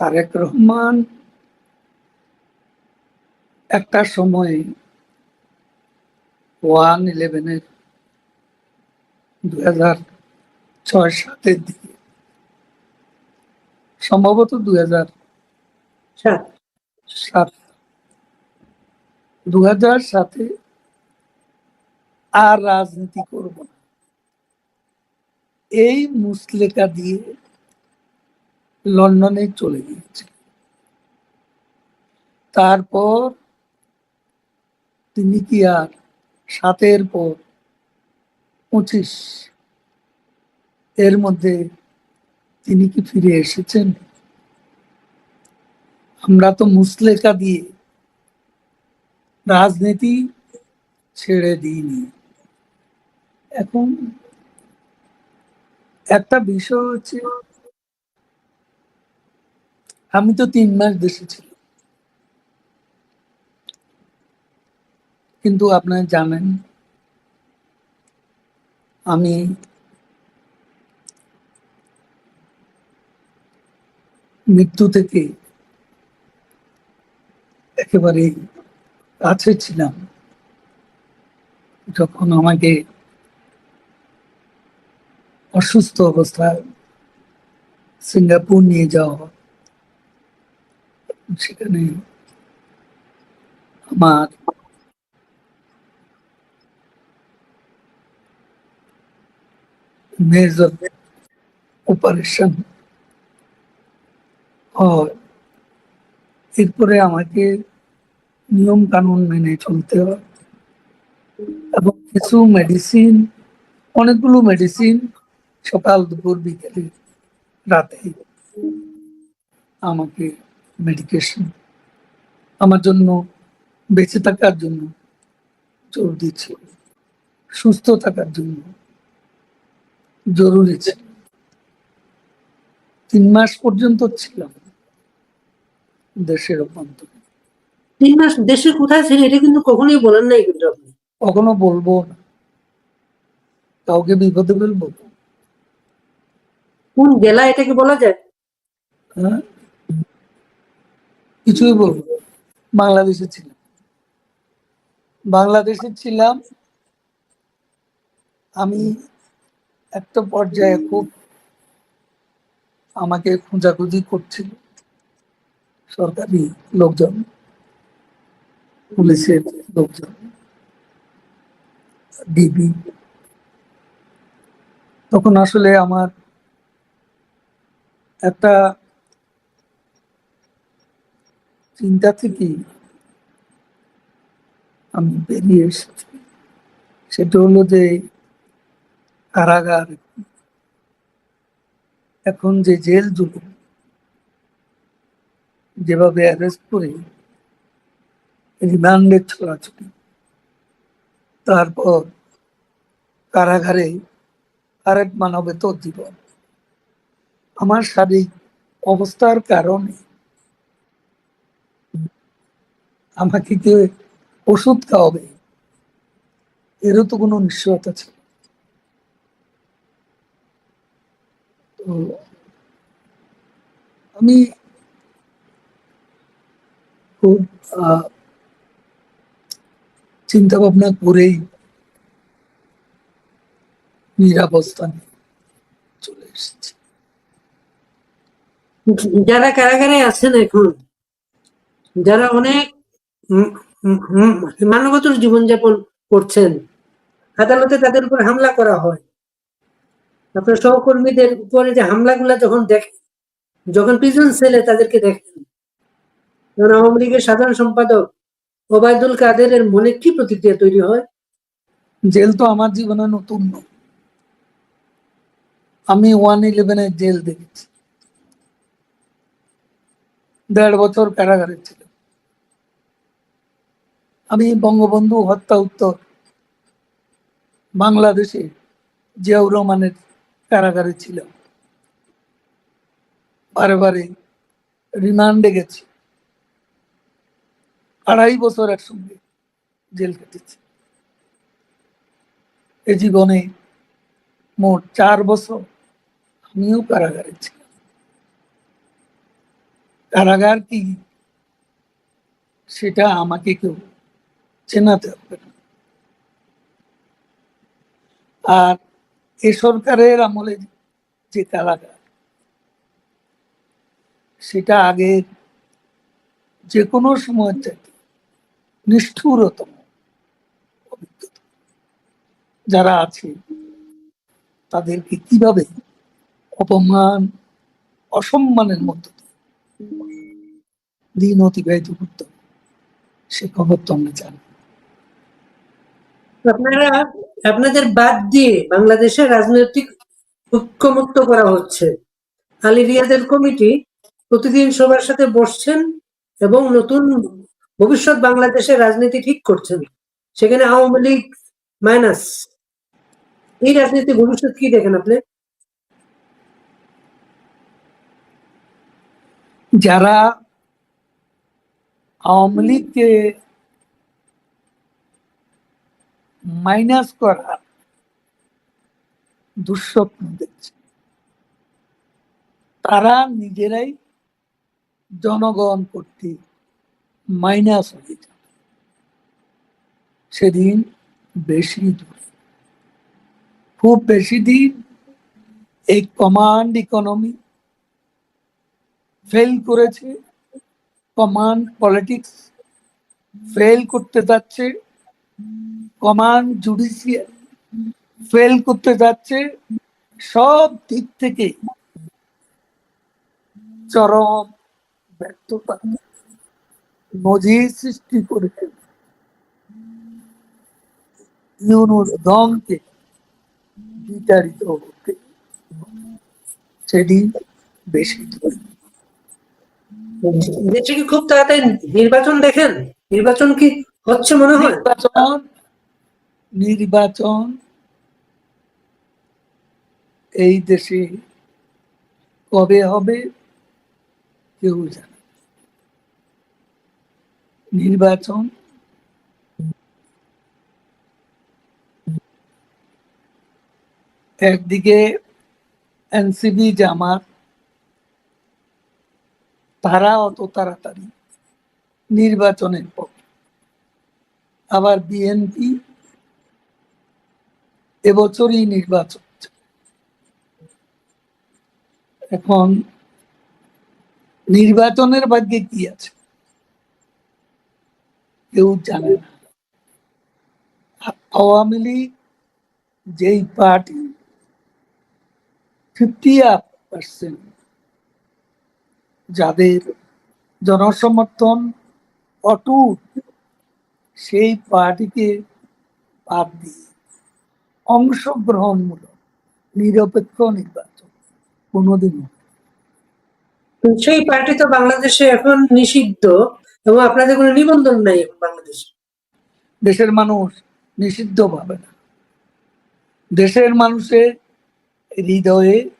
তারেক রহমান একটা সময় ওয়ান ইলেভেনের দুই হাজার ছয় সাতের সম্ভবত দুই হাজার সাত সাত দু হাজার সাতে আর রাজনীতি করব না। এই মুসলেকা দিয়ে লন্ডনে চলে গিয়েছে। তারপর তিনি কি আর সাতের পর পঁচিশ এর মধ্যে তিনি কি ফিরে এসেছেন? আমরা তো মুসলেকা দিয়ে রাজনীতি ছেড়ে দিইনি। এখন একটা বিষয় হচ্ছে আমি তো তিন মাস দেশে ছিলাম কিন্তু আপনারা জানেন, আমি মৃত্যু থেকে একেবারে কাছে ছিলাম। যখন আমাকে অসুস্থ অবস্থায় সিঙ্গাপুর নিয়ে যাওয়া হয়। সেখানে আমার মেজর অপারেশন হয় এরপরে আমাকে নিয়ম কানুন মেনে চলতে হয় এবং কিছু মেডিসিন অনেকগুলো মেডিসিন সকাল দুপুর বিকেলে রাতে আমাকে মেডিকেশন আমার জন্য বেঁচে থাকার জন্য জোর দিচ্ছে। সুস্থ থাকার জন্য জরুরি ছিল। তিন মাস পর্যন্ত ছিলাম দেশের অভ্যন্তরে। তিন মাস দেশে কোথায় ছিল এটা কিন্তু কখনোই বলেন নাই কিন্তু আপনি। কখনো বলব না। কাউকে বিপদে ফেলব কোন জেলা এটাকে বলা যায়? হ্যাঁ? কিছুই বলব। বাংলাদেশে ছিলাম বাংলাদেশে ছিলাম, আমি একটা পর্যায়ে খুব আমাকে খোঁজাখুঁজি করছিল সরকারি লোকজন, পুলিশের লোকজন, ডিবি তখন আসলে আমার একটা চিন্তা থেকে আমি বেরিয়ে এসেছি। সেটা হলো যে কারাগার। এখন যে জেল জুলুম যেভাবে অ্যারেস্ট করে রিমান্ডের ছড়াছড়ি তারপর কারাগারে আরেক মানবেত জীবন। আমার শারীরিক অবস্থার কারণে আমাকে কে ওষুধ খাওয়াবে? এরও তো কোনো নিশ্চয়তা ছিল। তো আমি খুব চিন্তা ভাবনা করেই নিরাবস্থানে চলে এসেছি। যারা কারাগারে আছেন এখন, যারা অনেক মানবতর জীবনযাপন করছেন। আদালতে তাদের উপর হামলা করা হয়। আপনার সহকর্মীদের উপরে যে হামলাগুলা যখন দেখেন যখন প্রিজন সেলে তাদেরকে দেখেন তখন আওয়ামী লীগের সাধারণ সম্পাদক ওবায়দুল কাদেরের মনে কি প্রতিক্রিয়া তৈরি হয়? জেল তো আমার জীবনে নতুন। নয় আমি ওয়ান ইলেভেনের জেল দেখেছি। দেড় বছর কারাগারে ছিল আমি বঙ্গবন্ধু হত্যা উত্তর বাংলাদেশে জিয়াউর রহমানের কারাগারে ছিলাম। বারে বারে রিমান্ডে গেছি। আড়াই বছর একসঙ্গে জেল কেটেছি। এ জীবনে মোট চার বছর আমিও কারাগারে ছিলাম। কারাগার কি? সেটা আমাকে কেউ চেনাতে হবে না। আর এ সরকারের আমলে যে কারাগার, সেটা আগে যে কোনো সময় চাইতে নিষ্ঠুরতম যারা আছে, তাদেরকে কীভাবে অপমান, অসম্মানের মধ্য দিন অতিবাহিত করতে সে খবর তো আমরা জানি। আপনারা আপনাদের বাদ দিয়ে বাংলাদেশের রাজনৈতিক ঐক্যমুক্ত করা হচ্ছে। আলী রিয়াদের কমিটি প্রতিদিন সবার সাথে বসছেন এবং নতুন ভবিষ্যৎ বাংলাদেশের রাজনীতি ঠিক করছেন। সেখানে আওয়ামী লীগ মাইনাস এই রাজনীতি ভবিষ্যৎ কি দেখেন আপনি? যারা আওয়ামী লীগকে মাইনাস করার দুঃস্বপ্ন দেখছে। তারা নিজেরাই জনগণ করতে মাইনাস হয়ে যাবে সেদিন বেশি দূরে। খুব বেশি দিন এই কমান্ড ইকোনমি ফেল করেছে কমান্ড পলিটিক্স ফেল করতে যাচ্ছে কমান্ড জুডিশিয়াল ফেল করতে যাচ্ছে সব দিক থেকে চরম ব্যর্থতা নজির সৃষ্টি করেছে। ইউনুর দমকে বিতাড়িত হতে সেদিন বেশি দেশে কি খুব তাড়াতাড়ি নির্বাচন দেখেন? নির্বাচন কি হচ্ছে মনে হয়? নির্বাচন নির্বাচন এই দেশে কবে হবে কেউ জানে নির্বাচন একদিকে এনসিবি জামাত, তারা অত তাড়াতাড়ি নির্বাচনের পক্ষে আবার বিএনপি এবছরই নির্বাচন এখন নির্বাচনের ভাগ্যে কি আছে? কেউ জানে না। আওয়ামী লীগ যেই পার্টি ফিফটি পার্সেন্ট যাদের জনসমর্থন অটুট, সেই পার্টিকে বাদ দিয়ে অংশগ্রহণমূলক নিরপেক্ষ নির্বাচন। কোনোদিনও। সেই পার্টি তো বাংলাদেশে এখন নিষিদ্ধ এবং আপনাদের কোনো নিবন্ধন নাই এখন বাংলাদেশে। দেশের মানুষ নিষিদ্ধ ভাবে না। দেশের মানুষের হৃদয়ে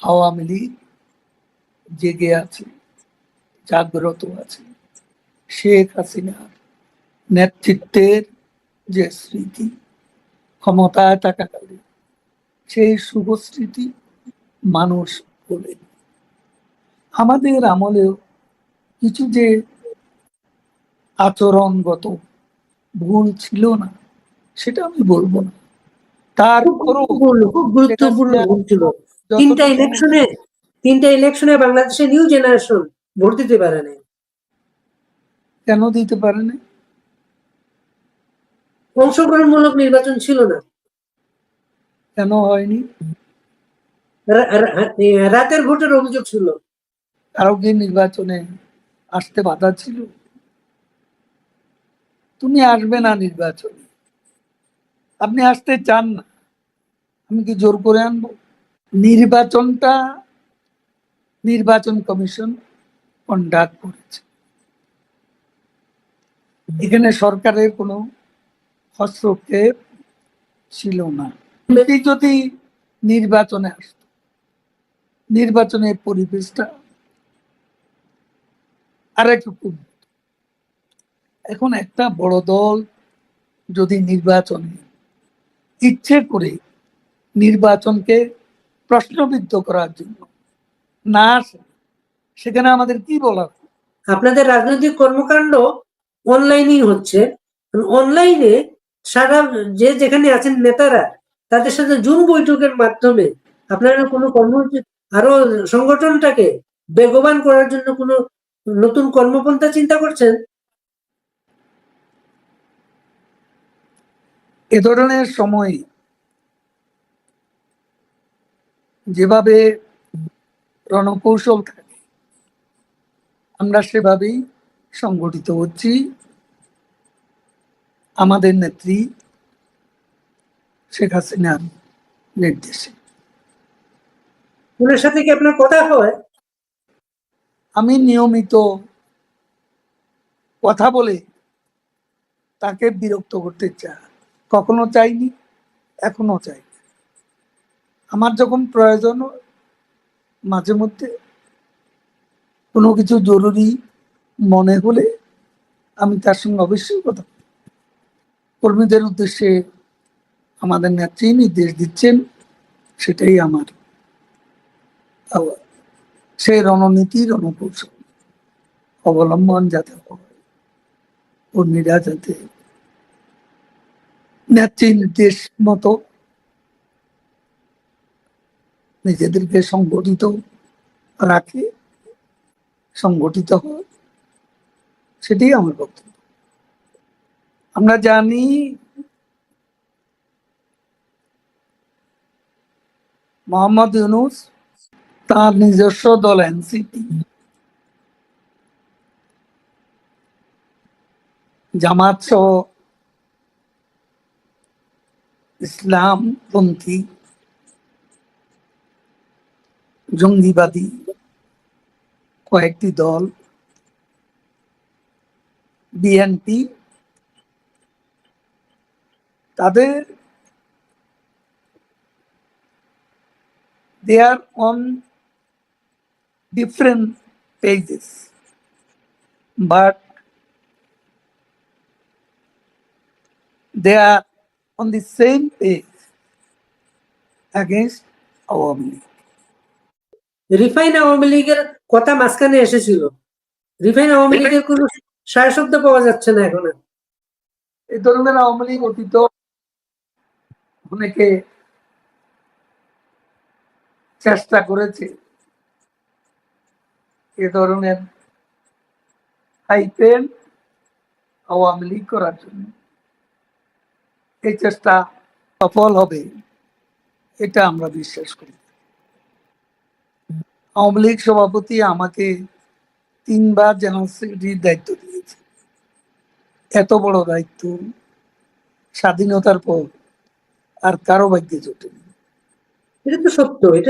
আওয়ামী লীগ জেগে আছে জাগ্রত আছে। শেখ হাসিনার নেতৃত্বের যে স্মৃতি ক্ষমতায় থাকাকালে সেই শুভ স্মৃতি মানুষ বলে। আমাদের আমলেও কিছু যে আচরণগত ভুল ছিল না সেটা আমি বলব না। তারপরও খুব গুরুত্বপূর্ণ ভুল ছিল। তিনটা ইলেকশনে তিনটা ইলেকশনে বাংলাদেশের নিউ জেনারেশন ভোট দিতে পারে নাই। কেন দিতে পারে না অংশগ্রহণমূলক নির্বাচন ছিল না। কেন হয়নি? রাতের ভোটের অভিযোগ ছিল। কারও কি নির্বাচনে আসতে বাধা ছিল? তুমি আসবে না নির্বাচনে। আপনি আসতে চান না। আমি কি জোর করে আনব? নির্বাচনটা নির্বাচন কমিশন কন্ডাক্ট করেছে। এখানে সরকারের কোনো হস্তক্ষেপ ছিল না। এটি যদি নির্বাচনে আসতো নির্বাচনের পরিবেশটা আর এখন একটা বড় দল যদি নির্বাচনে ইচ্ছে করে নির্বাচনকে প্রশ্নবিদ্ধ করার জন্য না আসে, সেখানে আমাদের কি বলার আপনাদের রাজনৈতিক কর্মকাণ্ড অনলাইনেই হচ্ছে। অনলাইনে সারা যে যেখানে আছেন নেতারা, তাদের সাথে জুম বৈঠকের মাধ্যমে আপনারা কোনো কর্মসূচি, আরও সংগঠনটাকে বেগবান করার জন্য কোনো নতুন কর্মপন্থা চিন্তা করছেন? এ ধরনের সময় যেভাবে রণকৌশল থাকে, আমরা সেভাবেই সংগঠিত হচ্ছি। আমাদের নেত্রী শেখ হাসিনার নির্দেশে। ওনার সাথে কি আপনার কথা হয়? আমি নিয়মিত কথা বলে তাকে বিরক্ত করতে চাই কখনো চাইনি এখনও চাই আমার যখন প্রয়োজন মাঝে মধ্যে কোনো কিছু জরুরি মনে হলে আমি তার সঙ্গে অবশ্যই কথা। কর্মীদের উদ্দেশ্যে আমাদের নেত্রী নির্দেশ দিচ্ছেন, সেটাই আমার। সেই রণনীতি, রণকৌশল অবলম্বন যাতে কর্মীরা যাতে নেত্রী নির্দেশ মতো নিজেদেরকে সংগঠিত রাখে, সংগঠিত হয়, সেটাই আমার বক্তব্য আমরা জানি মোহাম্মদ ইউনুস তার নিজস্ব দল এনসিপি। জামাত সহ ইসলামপন্থী জঙ্গিবাদী কয়েকটি দল, বিএনপি তাদের they are on different pages but they are on the same page against Awami League. Refine Awami লীগের কথা মাঝখানে এসেছিল রিফাইন আওয়ামী লীগের কোনো সায় শব্দ পাওয়া যাচ্ছে না এখন আর। এই ধরনের আওয়ামী লীগ অতীত অনেকে চেষ্টা করেছে এ ধরনের হাইপেন আওয়ামী লীগ করার জন্য। এই চেষ্টা সফল হবে, এটা আমরা বিশ্বাস করি। আওয়ামী লীগ সভাপতি আমাকে তিনবার জেনারেল সেক্রেটারির দায়িত্ব দিয়েছে। এত বড় দায়িত্ব, স্বাধীনতার পর আর কারও ভাগ্যে জোটেনি এটা তো সত্য এটা